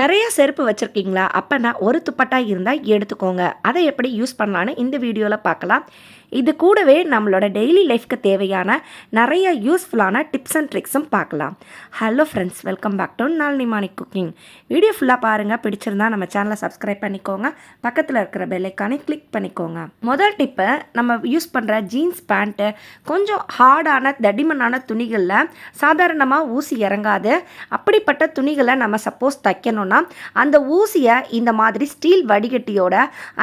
நிறைய செருப்பு வச்சுருக்கீங்களா? அப்போனா ஒரு துப்பட்டா இருந்தால் எடுத்துக்கோங்க. அதை எப்படி யூஸ் பண்ணலான்னு இந்த வீடியோவில் பார்க்கலாம். இது கூடவே நம்மளோட டெய்லி லைஃப்க்கு தேவையான நிறைய யூஸ்ஃபுல்லான டிப்ஸ் அண்ட் ட்ரிக்ஸும் பார்க்கலாம். Hello friends welcome back to Nalini morning cooking video ஃபுல்லாக பாருங்கள் பிடிச்சிருந்தா நம்ம சேனலை சப்ஸ்கிரைப் பண்ணிக்கோங்க. பக்கத்தில் இருக்கிற பெல்லைக்கானே கிளிக் பண்ணிக்கோங்க. முதல் டிப்பு நம்ம யூஸ் பண்ணுற ஜீன்ஸ் பேண்ட்டு கொஞ்சம் ஹார்டான தடிமனான துணிகளில் சாதாரணமாக ஊசி இறங்காது. அப்படிப்பட்ட துணிகளை நம்ம சப்போஸ் தைக்கணும். பண்ணணும்னா அந்த ஊசியை இந்த மாதிரி ஸ்டீல் வடிகட்டியோட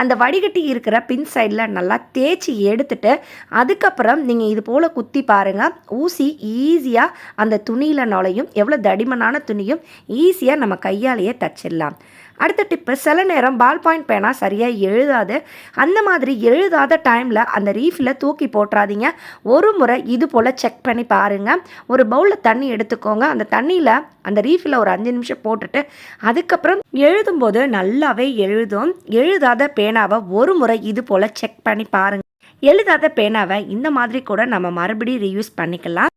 அந்த வடிகட்டி இருக்கிற பின் சைடில் நல்லா தேய்ச்சி எடுத்துட்டு அதுக்கப்புறம் நீங்கள் இது போல் குத்தி பாருங்கள் ஊசி ஈஸியாக அந்த துணியில் நுழையும். எவ்வளோ தடிமனான துணியும் ஈஸியாக நம்ம கையாலேயே தச்சிடலாம். அடுத்த டிப்பு சில நேரம் பால் பாயிண்ட் பேனா சரியாக எழுதாது. அந்த மாதிரி எழுதாத டைமில் அந்த ரீஃபில் தூக்கி போட்டுறாதீங்க. ஒரு முறை இது போல் செக் பண்ணி பாருங்கள் ஒரு பவுலில் தண்ணி எடுத்துக்கோங்க. அந்த தண்ணியில் அந்த ரீஃபில் ஒரு அஞ்சு நிமிஷம் போட்டுட்டு அதுக்கப்புறம் எழுதும்போது நல்லாவே எழுதும். எழுதாத பேனாவை ஒரு முறை இது போல் செக் பண்ணி பாருங்கள் எழுதாத பேனாவை இந்த மாதிரி கூட நம்ம மறுபடியும் ரீயூஸ் பண்ணிக்கலாம்.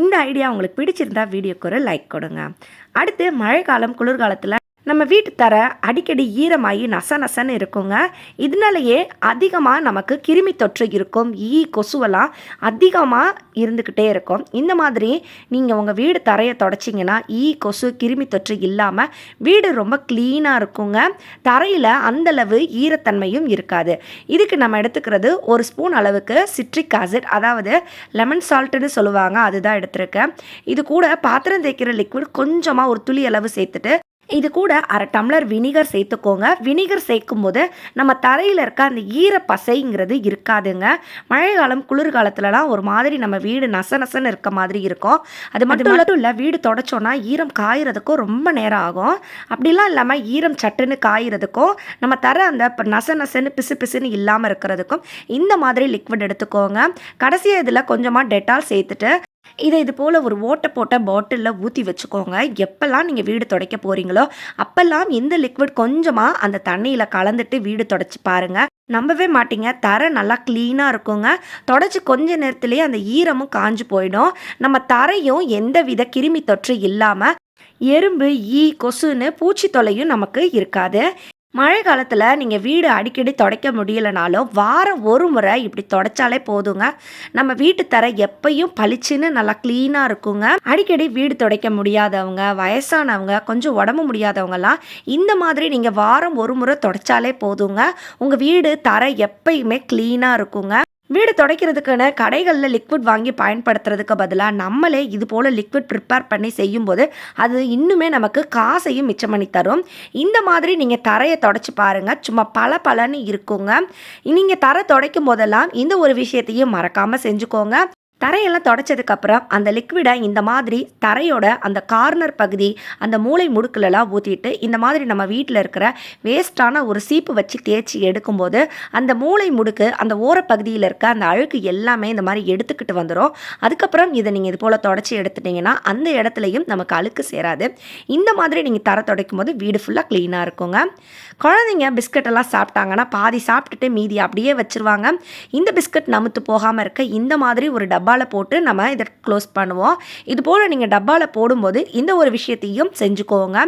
இந்த ஐடியா உங்களுக்கு பிடிச்சிருந்தா வீடியோக்கு ஒரு லைக் கொடுங்க. அடுத்து மழைக்காலம் குளிர்காலத்தில் நம்ம வீட்டு தர அடிக்கடி ஈரமாகி நச நசன்னு இருக்குங்க. இதனாலேயே அதிகமாக நமக்கு கிருமி தொற்று இருக்கும். ஈ கொசுவெல்லாம் அதிகமாக இருந்துக்கிட்டே இருக்கும். இந்த மாதிரி நீங்கள் உங்கள் வீடு தரையை தொடச்சிங்கன்னா ஈ கொசு கிருமி தொற்று இல்லாமல் வீடு ரொம்ப க்ளீனாக இருக்குங்க. தரையில் அந்தளவு ஈரத்தன்மையும் இருக்காது. இதுக்கு நம்ம எடுத்துக்கிறது ஒரு ஸ்பூன் அளவுக்கு சிட்ரிக் ஆசிட் அதாவது லெமன் சால்ட்டுன்னு சொல்லுவாங்க அதுதான் எடுத்திருக்கேன். இது கூட பாத்திரம் தேய்க்கிற லிக்விட் கொஞ்சமாக ஒரு துளி அளவு சேர்த்துட்டு இது கூட அரை டம்ளர் வினிகர் சேர்த்துக்கோங்க. வினிகர் சேர்க்கும் போது நம்ம தரையில் இருக்க அந்த ஈர பசைங்கிறது இருக்காதுங்க. மழை காலம் குளிர்காலத்துலலாம் ஒரு மாதிரி நம்ம வீடு நச நசன்னு இருக்க மாதிரி இருக்கும். அது மட்டும் மட்டும் இல்லை வீடு தொடச்சோன்னா ஈரம் காயறதுக்கும் ரொம்ப நேரம் ஆகும். அப்படிலாம் இல்லாமல் ஈரம் சட்டுன்னு காயறதுக்கும் நம்ம தர அந்த ப- நச நசன்னு பிசு பிசுன்னு இல்லாமல் இருக்கிறதுக்கும் இந்த மாதிரி லிக்விட் எடுத்துக்கோங்க. கடைசியாக இதில் கொஞ்சமாக டெட்டால் சேர்த்துட்டு இதை இது போல் ஒரு ஓட்டை போட்ட பாட்டிலில் ஊற்றி வச்சுக்கோங்க. எப்போல்லாம் நீங்கள் வீடு துடைக்க போகிறீங்களோ அப்போல்லாம் இந்த லிக்விட் கொஞ்சமாக அந்த தண்ணியில் கலந்துட்டு வீடு தொடச்சி பாருங்கள் நம்பவே மாட்டீங்க. தரை நல்லா க்ளீனாக இருக்குங்க. தொடச்சி கொஞ்ச நேரத்துலேயே அந்த ஈரமும் காஞ்சு போயிடும். நம்ம தரையும் எந்த வித கிருமி தொற்று இல்லாமல் எறும்பு ஈ கொசுன்னு பூச்சி தொலையும் நமக்கு இருக்காது. மழை காலத்தில் நீங்கள் வீடு அடிக்கடி துடைக்க முடியலனாலும் வாரம் ஒரு முறை இப்படி துடைச்சாலே போதுங்க. நம்ம வீட்டு தர எப்பையும் பளிச்சுன்னு நல்லா க்ளீனாக இருக்குங்க. அடிக்கடி வீடு துடைக்க முடியாதவங்க வயசானவங்க கொஞ்சம் உடம்பு முடியாதவங்கலாம் இந்த மாதிரி நீங்கள் வாரம் ஒரு முறை துடைச்சாலே போதுங்க. உங்கள் வீடு தர எப்பயுமே க்ளீனாக இருக்குங்க. வீடு துடைக்கிறதுக்குன்னு கடைகளில் லிக்விட் வாங்கி பயன்படுத்துறதுக்கு பதிலாக நம்மளே இது போல் லிக்விட் ப்ரிப்பேர் பண்ணி செய்யும்போது அது இன்னுமே நமக்கு காசையும் மிச்சம் பண்ணி தரும். இந்த மாதிரி நீங்கள் தரையை தொடச்சி பாருங்கள் சும்மா பல பலன்னு இருக்குங்க. நீங்கள் தரை துடைக்கும் போதெல்லாம் இந்த ஒரு விஷயத்தையும் மறக்காமல் செஞ்சுக்கோங்க. தரையெல்லாம் தொடச்சதுக்கப்புறம் அந்த லிக்விடை இந்த மாதிரி தரையோட அந்த கார்னர் பகுதி அந்த மூளை முடுக்குலலாம் ஊற்றிட்டு இந்த மாதிரி நம்ம வீட்டில் இருக்கிற வேஸ்ட்டான ஒரு சீப்பு வச்சு தேய்ச்சி எடுக்கும்போது அந்த மூளை முடுக்கு அந்த ஓரப்பகுதியில் இருக்க அந்த அழுக்கு எல்லாமே இந்த மாதிரி எடுத்துக்கிட்டு வந்துடும் அதுக்கப்புறம் இதை நீங்கள் இது போல் தொடச்சி எடுத்துட்டிங்கன்னா அந்த இடத்துலையும் நமக்கு அழுக்கு சேராது. இந்த மாதிரி நீங்கள் தர துடைக்கும் போது வீடு ஃபுல்லாக க்ளீனாக இருக்குங்க. குழந்தைங்க பிஸ்கட் எல்லாம் சாப்பிட்டாங்கன்னா பாதி சாப்பிட்டுட்டு மீதி அப்படியே வச்சிருவாங்க. இந்த பிஸ்கட் நமுத்து போகாமல் இருக்க இந்த மாதிரி ஒரு டப்பா டப்பாவில் போட்டு நம்ம இதை க்ளோஸ் பண்ணுவோம். இது போல் நீங்கள் டப்பாவில் போடும்போது இந்த ஒரு விஷயத்தையும் செஞ்சுக்கோங்க.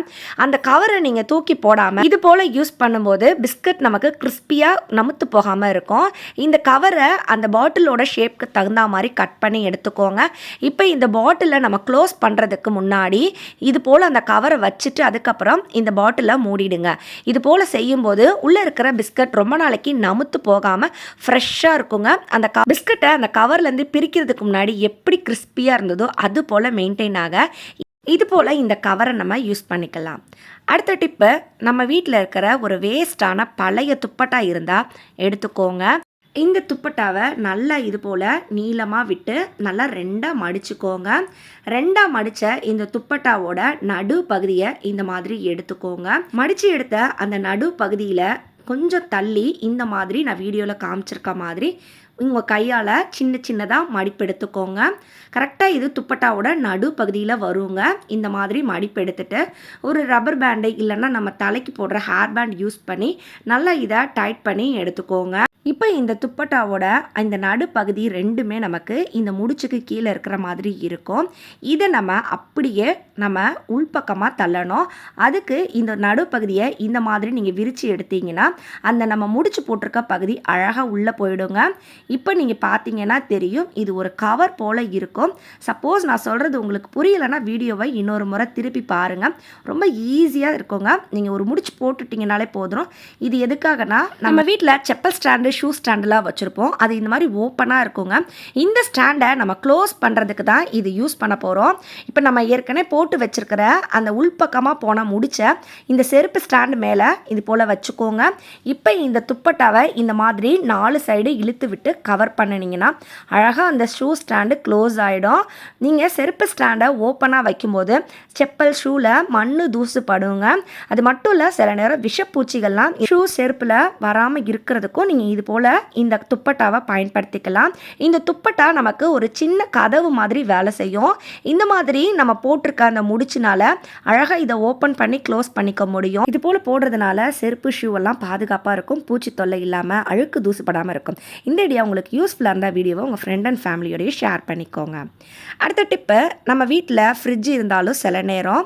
அந்த கவரை நீங்கள் தூக்கி போடாமல் இது போல் யூஸ் பண்ணும்போது பிஸ்கட் நமக்கு கிறிஸ்பியாக நமுத்து போகாமல் இருக்கும். இந்த கவரை அந்த பாட்டிலோட ஷேப்க்கு தகுந்த மாதிரி கட் பண்ணி எடுத்துக்கோங்க. இப்போ இந்த பாட்டிலை நம்ம க்ளோஸ் பண்ணுறதுக்கு முன்னாடி இது போல் அந்த கவரை வச்சுட்டு அதுக்கப்புறம் இந்த பாட்டிலை மூடிடுங்க. இது போல் செய்யும்போது உள்ளே இருக்கிற பிஸ்கட் ரொம்ப நாளைக்கு நமுத்து போகாமல் ஃப்ரெஷ்ஷாக இருக்குங்க. அந்த க பிஸ்கட்டை அந்த கவர்லேருந்து பிரிக்கிறதுக்கு முன்னாடி எப்படி கிறிஸ்பியாக இருந்ததோ அது போல் மெயின்டைன் ஆக இது போல் இந்த கவரை நம்ம யூஸ் பண்ணிக்கலாம். அடுத்த டிப்பு நம்ம வீட்டில் இருக்கிற ஒரு வேஸ்டான பழைய துப்பட்டா இருந்தால் எடுத்துக்கோங்க. இந்த துப்பட்டாவை நல்லா இது போல் நீளமாக விட்டு நல்லா ரெண்டாக மடிச்சுக்கோங்க. ரெண்டாக மடித்த இந்த துப்பட்டாவோட நடு பகுதியை இந்த மாதிரி எடுத்துக்கோங்க. மடித்து எடுத்த அந்த நடு பகுதியில் கொஞ்சம் தள்ளி இந்த மாதிரி நான் வீடியோவில் காமிச்சிருக்க மாதிரி உங்கள் கையால் சின்ன சின்னதாக மடிப்பு எடுத்துக்கோங்க கரெக்டாக இது துப்பட்டாவோட நடு பகுதியில் வருங்க. இந்த மாதிரி மடிப்பெடுத்துட்டு ஒரு ரப்பர் பேண்டு இல்லைன்னா நம்ம தலைக்கு போடுற ஹேர் பேண்ட் யூஸ் பண்ணி நல்லா இதை டைட் பண்ணி எடுத்துக்கோங்க. இப்போ இந்த துப்பட்டாவோட இந்த நடுப்பகுதி ரெண்டுமே நமக்கு இந்த முடிச்சுக்கு கீழே இருக்கிற மாதிரி இருக்கும். இதை நம்ம அப்படியே நம்ம உள்பக்கமாக தள்ளணும். அதுக்கு இந்த நடுப்பகுதியை இந்த மாதிரி நீங்கள் விரித்து எடுத்தீங்கன்னா அந்த நம்ம முடிச்சு போட்டிருக்க பகுதி அழகாக உள்ளே போயிடுங்க. இப்போ நீங்கள் பார்த்தீங்கன்னா தெரியும் இது ஒரு கவர் போல் இருக்கும். சப்போஸ் நான் சொல்கிறது உங்களுக்கு புரியலைன்னா வீடியோவை இன்னொரு முறை திருப்பி பாருங்கள் ரொம்ப ஈஸியாக இருக்குங்க. நீங்கள் ஒரு முடிச்சு போட்டுட்டிங்கனாலே போதும். இது எதுக்காகனா நம்ம வீட்டில் செப்பல் ஸ்டாண்டு ஷூ ஸ்டாண்டெலாம் வச்சுருப்போம். அது இந்த மாதிரி ஓப்பனாக இருக்குங்க. இந்த ஸ்டாண்டை நம்ம க்ளோஸ் பண்ணுறதுக்கு தான் இது யூஸ் பண்ண போகிறோம் இப்போ நம்ம ஏற்கனவே போட்டு வச்சுருக்கிற அந்த உள்பக்கமாக போன முடிச்ச இந்த செருப்பு ஸ்டாண்டு மேலே இது போல் வச்சுக்கோங்க. இப்போ இந்த துப்பட்டாவை இந்த மாதிரி நாலு சைடு இழுத்து விட்டு கவர் பண்ணினீங்கன்னா அழகாக அந்த ஷூ ஸ்டாண்டு க்ளோஸ் ஆகிடும் நீங்கள் செருப்பு ஸ்டாண்டை ஓப்பனாக வைக்கும்போது செப்பல் ஷூவில் மண் தூசு படுங்க அது மட்டும் இல்லை சில நேரம் விஷப்பூச்சிகள்லாம் ஷூ செருப்பில் வராமல் இருக்கிறதுக்கும் நீங்கள் இது போல் இந்த துப்பட்டாவை பயன்படுத்திக்கலாம். இந்த துப்பட்டா நமக்கு ஒரு சின்ன கதவு மாதிரி வேலை செய்யும். இந்த மாதிரி நம்ம போட்டிருக்க அந்த முடிச்சினால அழகாக இதை ஓப்பன் பண்ணி க்ளோஸ் பண்ணிக்க முடியும். இது போல் போடுறதுனால செருப்பு ஷூ எல்லாம் பாதுகாப்பாக இருக்கும். பூச்சி தொல்லை இல்லாமல் அழுக்கு தூசுப்படாமல் இருக்கும். இந்த ஐடியா உங்களுக்கு யூஸ்ஃபுல்லாக இருந்தால் வீடியோவை உங்கள் ஃப்ரெண்ட் அண்ட் ஃபேமிலியோடய ஷேர் பண்ணிக்கோங்க. அடுத்த டிப்பு நம்ம வீட்டில் ஃப்ரிட்ஜ் இருந்தாலும் சில நேரம்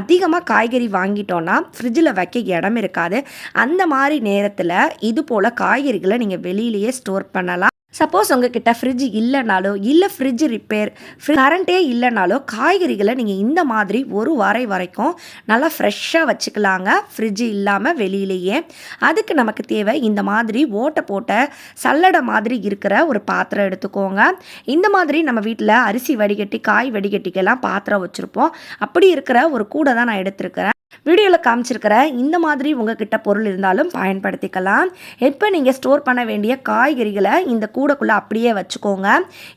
அதிகமாக காய்கறி வாங்கிட்டோன்னா ஃப்ரிட்ஜில் வைக்க இடம் இருக்காது. அந்த மாதிரி நேரத்தில் இது போல் காய்கறிகளை நீங்கள் வெளியிலேயே ஸ்டோர் பண்ணலாம். சப்போஸ் உங்ககிட்ட ஃப்ரிட்ஜ் இல்லைனாலோ இல்லை ஃப்ரிட்ஜ் ரிப்பேர் கரண்ட்டே இல்லைனாலோ காய்கறிகளை நீங்கள் இந்த மாதிரி ஒரு வாரை வரைக்கும் நல்லா ஃப்ரெஷ்ஷாக வச்சுக்கலாங்க. ஃப்ரிட்ஜ் இல்லாமல் வெளியிலேயே. அதுக்கு நமக்கு தேவை இந்த மாதிரி ஓட்டை போட்ட சல்லடை மாதிரி இருக்கிற ஒரு பாத்திரம் எடுத்துக்கோங்க. இந்த மாதிரி நம்ம வீட்டில் அரிசி வடிகட்டி காய் வடிகட்டிக்கெல்லாம் பாத்திரம் வச்சுருப்போம். அப்படி இருக்கிற ஒரு கூடை தான் நான் எடுத்திருக்கிறேன். வீடியோவில் காமிச்சிருக்கிற இந்த மாதிரி உங்ககிட்ட பொருள் இருந்தாலும் பயன்படுத்திக்கலாம். இப்போ நீங்கள் ஸ்டோர் பண்ண வேண்டிய காய்கறிகளை இந்த கூடைக்குள்ளே அப்படியே வச்சுக்கோங்க.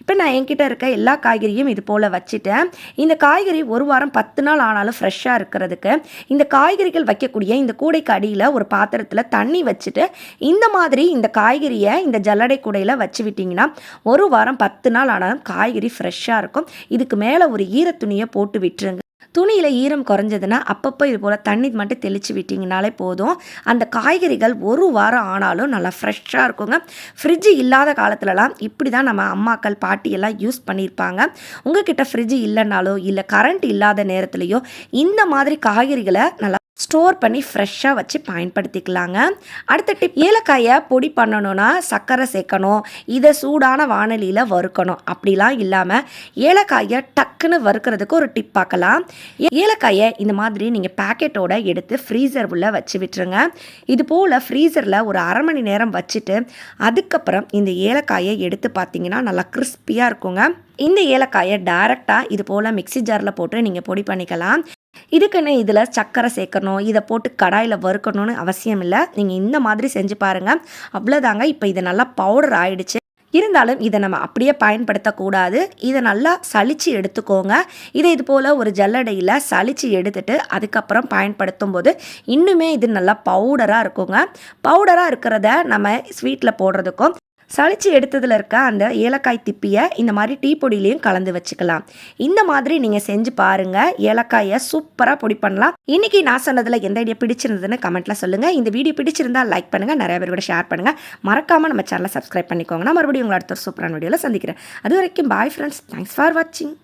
இப்போ நான் என்கிட்ட இருக்க எல்லா காய்கறியும் இது போல் வச்சுட்டேன். இந்த காய்கறி ஒரு வாரம் பத்து நாள் ஆனாலும் ஃப்ரெஷ்ஷாக இருக்கிறதுக்கு இந்த காய்கறிகள் வைக்கக்கூடிய இந்த கூடைக்கு அடியில் ஒரு பாத்திரத்தில் தண்ணி வச்சுட்டு இந்த மாதிரி இந்த காய்கறியை இந்த ஜல்லடை கூடையில் வச்சு விட்டிங்கன்னா ஒரு வாரம் பத்து நாள் ஆனாலும் காய்கறி ஃப்ரெஷ்ஷாக இருக்கும். இதுக்கு மேலே ஒரு ஈரத்துணியை போட்டு விட்டுருங்க. துணியில் ஈரம் குறைஞ்சதுன்னா அப்பப்போ இது போல் தண்ணி மட்டும் தெளித்து விட்டிங்கனாலே போதும். அந்த காய்கறிகள் ஒரு வாரம் ஆனாலும் நல்லா ஃப்ரெஷ்ஷாக இருக்குங்க. ஃப்ரிட்ஜு இல்லாத காலத்துலலாம் இப்படி தான் நம்ம அம்மாக்கள் பாட்டியெல்லாம் யூஸ் பண்ணியிருப்பாங்க. உங்ககிட்ட ஃப்ரிட்ஜு இல்லைனாலோ இல்லை கரண்ட் இல்லாத நேரத்துலையோ இந்த மாதிரி காய்கறிகளை நல்லா ஸ்டோர் பண்ணி ஃப்ரெஷ்ஷாக வச்சு பயன்படுத்திக்கலாங்க. அடுத்த டிப் ஏலக்காயை பொடி பண்ணணும்னா சர்க்கரை சேர்க்கணும். இதை சூடான வானலியில் வறுக்கணும். அப்படிலாம் இல்லாமல் ஏலக்காயை டக்குன்னு வறுக்கிறதுக்கு ஒரு டிப் பார்க்கலாம். ஏலக்காயை இந்த மாதிரி நீங்கள் பேக்கெட்டோட எடுத்து ஃப்ரீசர் உள்ளே வச்சு விட்டுருங்க. இது போல் ஃப்ரீசரில் ஒரு அரை மணி நேரம் வச்சுட்டு அதுக்கப்புறம் இந்த ஏலக்காயை எடுத்து பார்த்தீங்கன்னா நல்லா கிறிஸ்பியாக இருக்குங்க. இந்த ஏலக்காயை டைரெக்டாக இது போல் மிக்சி ஜாரில் போட்டு நீங்கள் பொடி பண்ணிக்கலாம். இதுக்குன்னு இதில் சர்க்கரை சேர்க்கணும் இதை போட்டு கடாயில் வறுக்கணும்னு அவசியம் இல்லை. நீங்கள் இந்த மாதிரி செஞ்சு பாருங்கள் அவ்வளோதாங்க இப்போ இது நல்லா பவுடர் ஆயிடுச்சு. இருந்தாலும் இதை நம்ம அப்படியே பயன்படுத்தக்கூடாது இதை நல்லா சளிச்சு எடுத்துக்கோங்க. இதை இது போல் ஒரு ஜல்லடையில் சளிச்சு எடுத்துட்டு அதுக்கப்புறம் பயன்படுத்தும் போது இன்னுமே இது நல்லா பவுடராக இருக்குங்க. பவுடராக இருக்கிறத நம்ம ஸ்வீட்டில் போடுறதுக்கும் சளிச்சு எடுத்ததில் இருக்க அந்த ஏலக்காய் திப்பியை இந்த மாதிரி டீ பொடியிலையும் கலந்து வச்சுக்கலாம். இந்த மாதிரி நீங்கள் செஞ்சு பாருங்கள் ஏலக்காயை சூப்பராக பொடி பண்ணலாம். இன்றைக்கி நான் சொன்னதில் எந்த ஐடியா பிடிச்சிருந்ததுன்னு கமெண்ட்டில் சொல்லுங்கள் இந்த வீடியோ பிடிச்சிருந்தா லைக் பண்ணுங்கள் நிறைய பேர் கூட ஷேர் பண்ணுங்கள் மறக்காமல் நம்ம சேனலை சப்ஸ்கிரைப் பண்ணிக்கோங்க. நான் மறுபடியும் உங்களை அடுத்த ஒரு சூப்பரான வீடியோவில் சந்திக்கிறேன். அது வரைக்கும் பாய் ஃப்ரெண்ட்ஸ் தேங்க்ஸ் ஃபார் வாட்சிங்